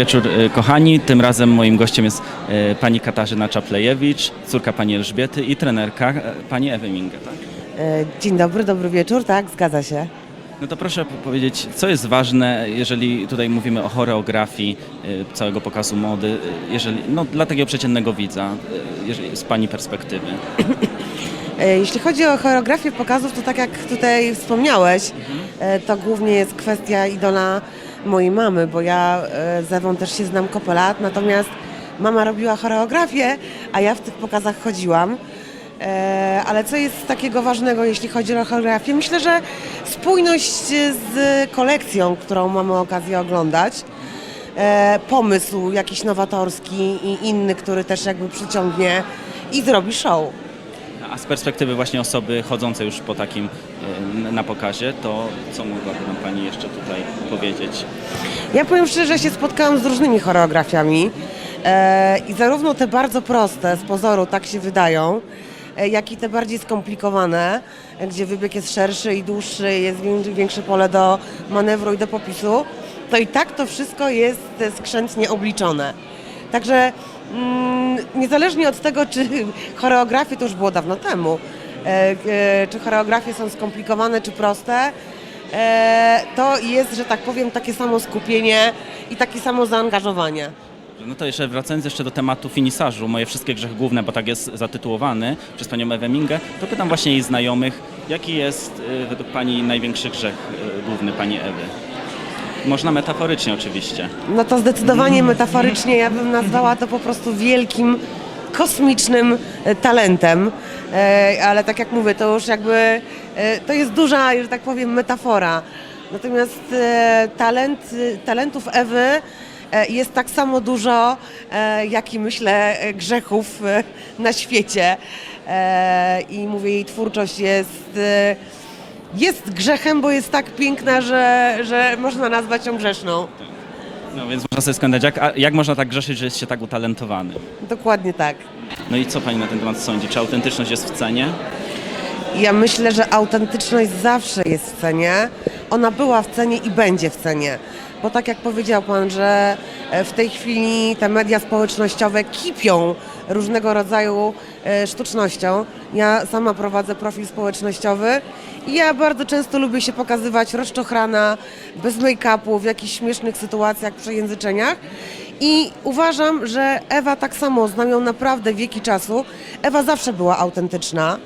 wieczór, y, kochani. Tym razem moim gościem jest y, pani Katarzyna Czaplejewicz, córka pani Elżbiety i trenerka y, pani Ewy Minge. Tak? E, Dzień dobry, dobry wieczór, tak, zgadza się. No to proszę powiedzieć, co jest ważne, jeżeli tutaj mówimy o choreografii całego pokazu mody, jeżeli, no, dla takiego przeciętnego widza, jeżeli, z pani perspektywy. E, Jeśli chodzi o choreografię pokazów, to tak jak tutaj wspomniałeś, e, to głównie jest kwestia idola mojej mamy, bo ja e, z Ewą też się znam kopę lat, natomiast mama robiła choreografię, a ja w tych pokazach chodziłam. E, Ale co jest takiego ważnego, jeśli chodzi o choreografię? Myślę, że spójność z kolekcją, którą mamy okazję oglądać. e, pomysł jakiś nowatorski i inny, który też jakby przyciągnie i zrobi show. A z perspektywy właśnie osoby chodzącej już po takim y, na pokazie, to co mogłaby nam pani jeszcze tutaj powiedzieć? Ja powiem szczerze, że się spotkałam z różnymi choreografiami e, i zarówno te bardzo proste z pozoru tak się wydają, e, jak i te bardziej skomplikowane, e, gdzie wybieg jest szerszy i dłuższy, jest wię- większe pole do manewru i do popisu, to i tak to wszystko jest e, skrzętnie obliczone. Także mm, niezależnie od tego, czy choreografie, to już było dawno temu, e, e, czy choreografie są skomplikowane, czy proste, e, to jest, że tak powiem, takie samo skupienie i takie samo zaangażowanie. No to jeszcze wracając jeszcze do tematu finisażu, moje wszystkie grzechy główne, bo tak jest zatytułowany przez panią Ewę Mingę, to pytam właśnie jej znajomych, jaki jest według pani największy grzech główny pani Ewy? Można metaforycznie oczywiście. No to zdecydowanie metaforycznie ja bym nazwała to po prostu wielkim, kosmicznym e, talentem. E, Ale tak jak mówię, to już jakby e, to jest duża, że tak powiem, metafora. Natomiast talent, talentów Ewy jest tak samo dużo, jak i myślę grzechów na świecie. I mówię, jej twórczość jest jest grzechem, bo jest tak piękna, że, że można nazwać ją grzeszną. No więc można sobie skądać, jak, a jak można tak grzeszyć, że jest się tak utalentowany? Dokładnie tak. No i co pani na ten temat sądzi? Czy autentyczność jest w cenie? Ja myślę, że autentyczność zawsze jest w cenie. Ona była w cenie i będzie w cenie. Bo tak jak powiedział Pan, że e, w tej chwili te media społecznościowe kipią różnego rodzaju e, sztucznością. Ja sama prowadzę profil społecznościowy i ja bardzo często lubię się pokazywać rozczochrana, bez make-upu, w jakichś śmiesznych sytuacjach, przejęzyczeniach. I uważam, że Ewa tak samo, znam ją naprawdę wieki czasu. Ewa zawsze była autentyczna,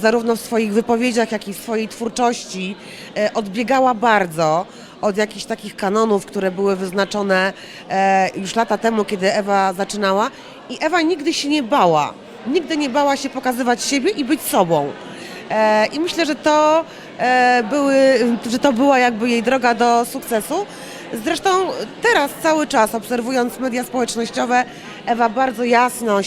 zarówno w swoich wypowiedziach, jak i w swojej twórczości. E, odbiegała bardzo od jakichś takich kanonów, które były wyznaczone e, już lata temu, kiedy Ewa zaczynała. I Ewa nigdy się nie bała. Nigdy nie bała się pokazywać siebie i być sobą. E, I myślę, że to, e, były, że to była jakby jej droga do sukcesu. Zresztą teraz cały czas obserwując media społecznościowe, Ewa bardzo jasno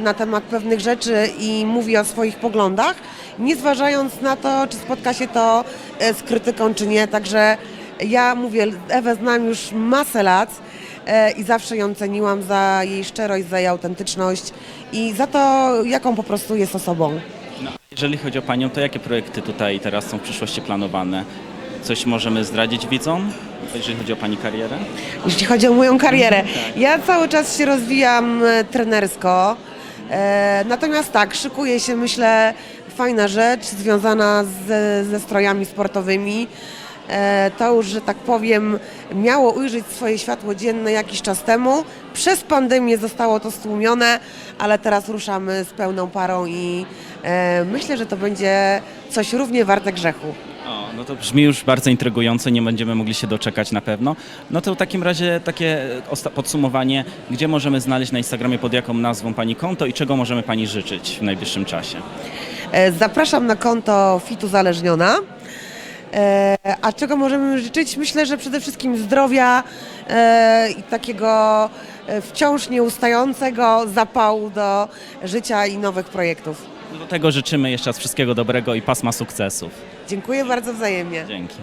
na temat pewnych rzeczy i mówi o swoich poglądach, nie zważając na to, czy spotka się to e, z krytyką, czy nie. Także ja mówię, Ewę znam już masę lat e, i zawsze ją ceniłam za jej szczerość, za jej autentyczność i za to, jaką po prostu jest osobą. No, jeżeli chodzi o panią, to jakie projekty tutaj teraz są w przyszłości planowane? Coś możemy zdradzić widzom, jeżeli chodzi o pani karierę? jeśli chodzi o moją karierę. Ja cały czas się rozwijam e, trenersko. E, natomiast tak, szykuje się, myślę, fajna rzecz związana z, ze strojami sportowymi. E, to już, że tak powiem, miało ujrzeć swoje światło dzienne jakiś czas temu. Przez pandemię zostało to stłumione, ale teraz ruszamy z pełną parą i myślę, że to będzie coś równie warte grzechu. No to brzmi już bardzo intrygująco, nie będziemy mogli się doczekać na pewno. No to w takim razie takie osta- podsumowanie, gdzie możemy znaleźć na Instagramie pod jaką nazwą pani konto i czego możemy pani życzyć w najbliższym czasie? E, Zapraszam na konto Fit Uzależniona. E, A czego możemy życzyć? Myślę, że przede wszystkim zdrowia e, i takiego e, wciąż nieustającego zapału do życia i nowych projektów. Do tego życzymy jeszcze raz wszystkiego dobrego i pasma sukcesów. Dziękuję bardzo wzajemnie. Dzięki.